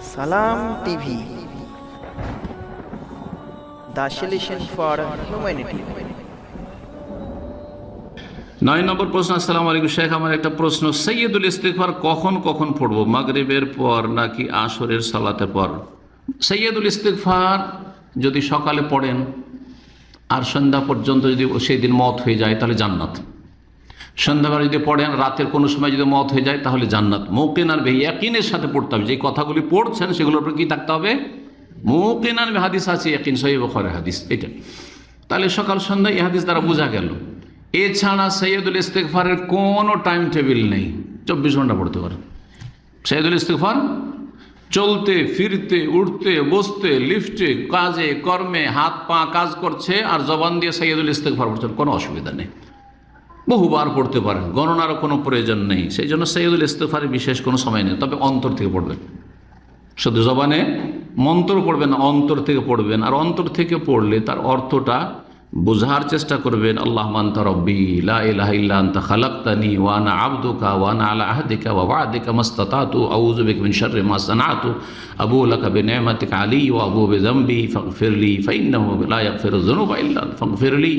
সালাম TV. For humanity. নয় নম্বর প্রশ্ন, আসসালামু আলাইকুম শেখ, আমার একটা প্রশ্ন। সৈয়দুল ইস্তিগফার কখন কখন পড়ব? মাগরিবের পর নাকি আসরের সালাতে পর? সৈয়দুল ইস্তিগফার যদি সকালে পড়েন আর সন্ধ্যা পর্যন্ত যদি সেই দিন মত হয়ে যায়, তাহলে জান্নাত। সন্ধ্যাবেলা যদি পড়েন, রাতের কোনো সময় যদি মত হয়ে যায়, তাহলে জান্নাত। মৌকেন আর ভাই একিনের সাথে পড়তে হবে। যে কথাগুলি পড়ছেন, সেগুলোর উপর কি থাকতে হবে? মৌকেন আর হাদিস আছে একিন সহি বখরে হাদিস এটা তাহলে সকাল সন্ধ্যায় এই হাদিস দ্বারা বোঝা গেল। এছাড়া সৈয়দুল ইস্তেকফারের কোনো টাইম টেবিল নেই। চব্বিশ ঘণ্টা পড়তে পারেন। সৈয়দুল ইস্তেকফার চলতে, ফিরতে, উঠতে, বসতে, লিফটে, কাজে, কর্মে হাত পা কাজ করছে, আর জবান দিয়ে সৈয়দুল ইস্তেকফার পড়ছেন। কোনো অসুবিধা নেই। বহুবার পড়তে পারেন, গণনারও কোনো প্রয়োজন নেই। সেই জন্য সৈয়দুল ইস্তেফারের বিশেষ কোনো সময় নেই, তবে অন্তর থেকে পড়বেন। শুধু জবানে মন্ত্র পড়বেন অন্তর থেকে পড়বেন। আর অন্তর থেকে পড়লে তার অর্থটা বোঝার চেষ্টা করবেন, আল্লাহ মান্তা ওয়া আবু লাকা বিনি'মাতিকা আলী ওয়া আবু বিযামবি, ফাগফিরলি ফাইন্নাহু লা ইয়াগফিরু যুনুবা ইল্লা আনতা ফাগফিরলি।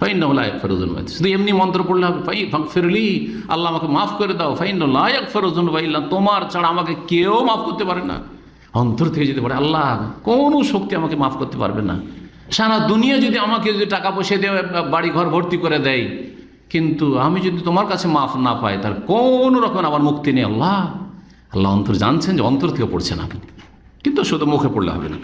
ফাইন্নাহু লা ইয়াগফিরু যুনুবা শুধু এমনি মন্ত্র পড়লে হবে। ফাই ফাগফিরলি আল্লাহ আমাকে মাফ করে দাও। ফাইন্নাহু লা ইয়াগফিরু যুনুবা ইল্লা তোমার ছাড়া আমাকে কেউ মাফ করতে পারে না। অন্তর থেকে যেতে পারে। আল্লাহ, কোনো শক্তি আমাকে মাফ করতে পারবে না। সারা দুনিয়া যদি আমাকে যদি টাকা পয়সা দিয়ে বাড়ি ঘর ভর্তি করে দেয়, কিন্তু আমি যদি তোমার কাছে মাফ না পাই, তার কোনো রকম আমার মুক্তি নেই। আল্লাহ আল্লাহ অন্তর জানছেন যে অন্তর থেকে পড়ছেন আপনি। কিন্তু শুধু মুখে পড়লে হবে না।